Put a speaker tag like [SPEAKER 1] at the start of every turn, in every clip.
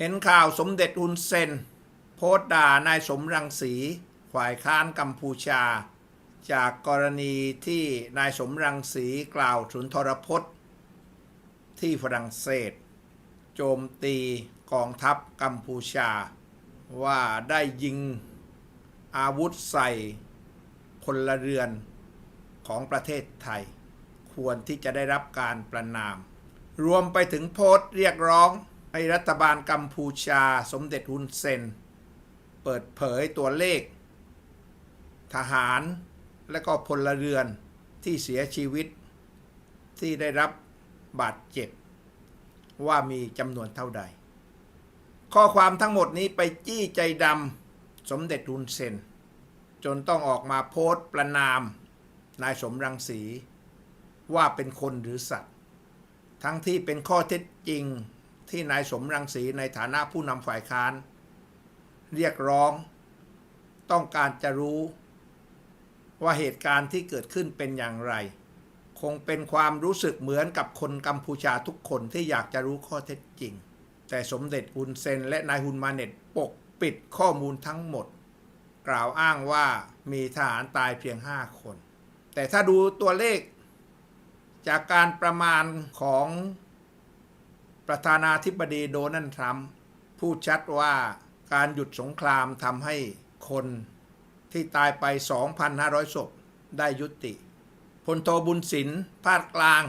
[SPEAKER 1] เห็นข่าวสมเด็จฮุนเซน โพสต์ด่านายสมรังสีฝ่ายค้านกัมพูชา จากกรณีที่นายสมรังสีกล่าวสุนทรพจน์ ที่ฝรั่งเศส โจมตีกองทัพกัมพูชา ว่าได้ยิงอาวุธใส่พลเรือนของประเทศไทย ควรที่จะได้รับการประนาม รวมไปถึงโพสต์เรียกร้อง ให้รัฐบาลกัมพูชาสมเด็จฮุนเซน เปิดเผยตัวเลข ทหารและก็พลเรือนที่เสียชีวิต ที่ได้รับบาดเจ็บ ว่ามีจำนวนเท่าใด ข้อความทั้งหมดนี้ไปจี้ใจดำสมเด็จฮุนเซน จนต้องออกมาโพสต์ประนามนายสมรังสี ว่าเป็นคนหรือสัตว์ ทั้งที่เป็นข้อเท็จจริง ที่นายสมรังสีในฐานะผู้นำฝ่ายค้าน เรียกร้อง ต้องการจะรู้ ว่าเหตุการณ์ที่เกิดขึ้นเป็นอย่างไร คงเป็นความรู้สึกเหมือนกับคนกัมพูชาทุกคนที่อยากจะรู้ข้อเท็จจริง แต่สมเด็จฮุนเซนและนายฮุนมาเน็ตปกปิดข้อมูลทั้งหมด กล่าวอ้างว่ามีทหารตายเพียง 5 คน แต่ถ้าดูตัวเลขจากการประมาณของ ประธานาธิบดีโดนัลด์ทรัมป์พูดชัดว่าการหยุดสงครามทำให้คนที่ตายไป 2,500 ศพได้ยุติพลโทบุญสินภาคกลาง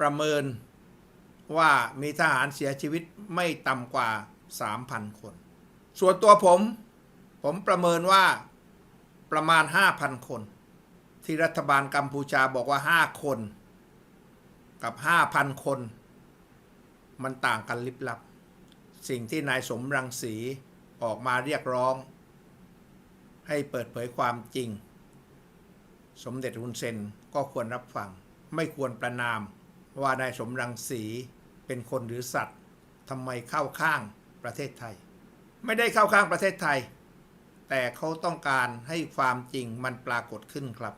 [SPEAKER 1] ประเมินว่ามีทหารเสียชีวิตไม่ต่ำกว่า 3,000 คน ส่วนตัวผม ผมประเมินว่าประมาณ 5,000 คน ที่รัฐบาลกัมพูชาบอกว่า 5 คน กับ 5,000 คน มันต่างกันลิบลับ สิ่งที่นายสมรังสีออกมาเรียกร้อง ให้เปิดเผยความจริง สมเด็จฮุนเซนก็ควรรับฟัง ไม่ควรประนามว่านายสมรังสีเป็นคนหรือสัตว์ทำไมเข้าข้างประเทศไทย ไม่ได้เข้าข้างประเทศไทย แต่เขาต้องการให้ความจริงมันปรากฏขึ้นครับ